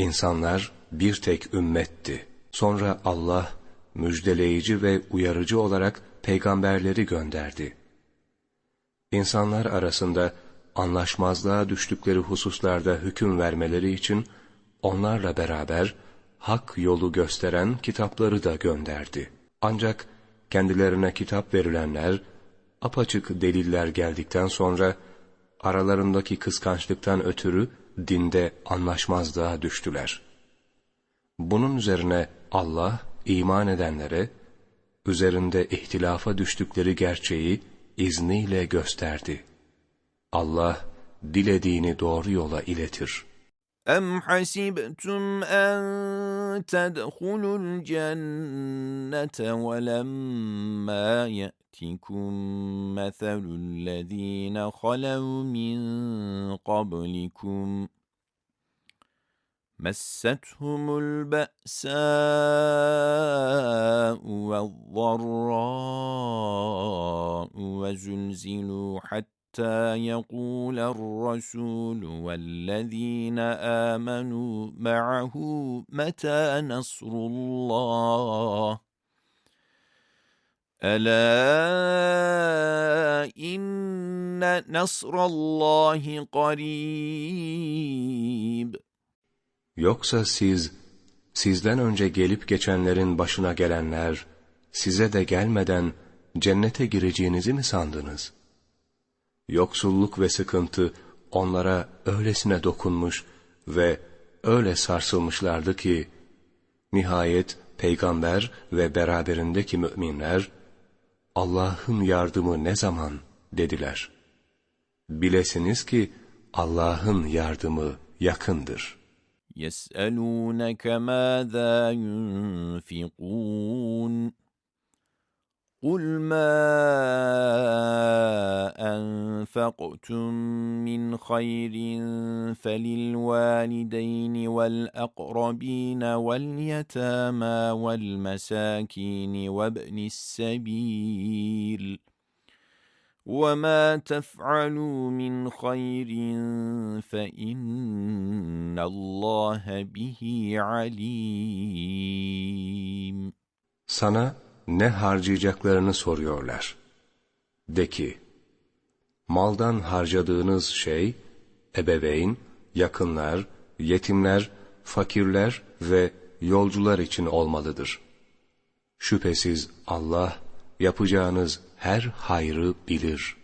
İnsanlar bir tek ümmetti. Sonra Allah müjdeleyici ve uyarıcı olarak peygamberleri gönderdi. İnsanlar arasında anlaşmazlığa düştükleri hususlarda hüküm vermeleri için onlarla beraber hak yolu gösteren kitapları da gönderdi. Ancak kendilerine kitap verilenler apaçık deliller geldikten sonra aralarındaki kıskançlıktan ötürü dinde anlaşmazlığa düştüler. Bunun üzerine Allah iman edenlere üzerinde ihtilafa düştükleri gerçeği izniyle gösterdi. Allah dilediğini doğru yola iletir. أَمْ حَسِبْتُمْ أَن تَدْخُلُوا الْجَنَّةَ وَلَمَّا يَأْتِكُم مَّثَلُ الَّذِينَ خَلَوْا مِن قَبْلِكُمْ مَسَّتْهُمُ الْبَأْسَاءُ وَالضَّرَّاءُ وَزُلْزِلُوا حَتَّىٰ يَقُولَ الرَّسُولُ وَالَّذِينَ آمَنُوا مَعَهُ مَتَىٰ نَصْرُ اللَّهِ أَلَا إِنَّ نَصْرَ اللَّهِ قَرِيبٌ Yoksa siz, sizden önce gelip geçenlerin başına gelenler, size de gelmeden cennete gireceğinizi mi sandınız? Yoksulluk ve sıkıntı onlara öylesine dokunmuş ve öyle sarsılmışlardı ki, nihayet peygamber ve beraberindeki müminler, Allah'ın yardımı ne zaman dediler. Bilesiniz ki Allah'ın yardımı yakındır. يَسْأَلُونَكَ مَاذَا يُنْفِقُونَ قُلْ مَا أَنفَقْتُم مِّنْ خَيْرٍ فَلِلْوَالِدَيْنِ وَالْأَقْرَبِينَ وَالْيَتَامَىٰ وَالْمَسَاكِينِ وَابْنِ السَّبِيلِ وَمَا تَفْعَلُوا مِنْ خَيْرٍ فَإِنَّ اللّٰهَ بِهِ عَلِيمٌ Sana ne harcayacaklarını soruyorlar. De ki, maldan harcadığınız şey, ebeveyn, yakınlar, yetimler, fakirler ve yolcular için olmalıdır. Şüphesiz Allah, yapacağınız her hayrı bilir.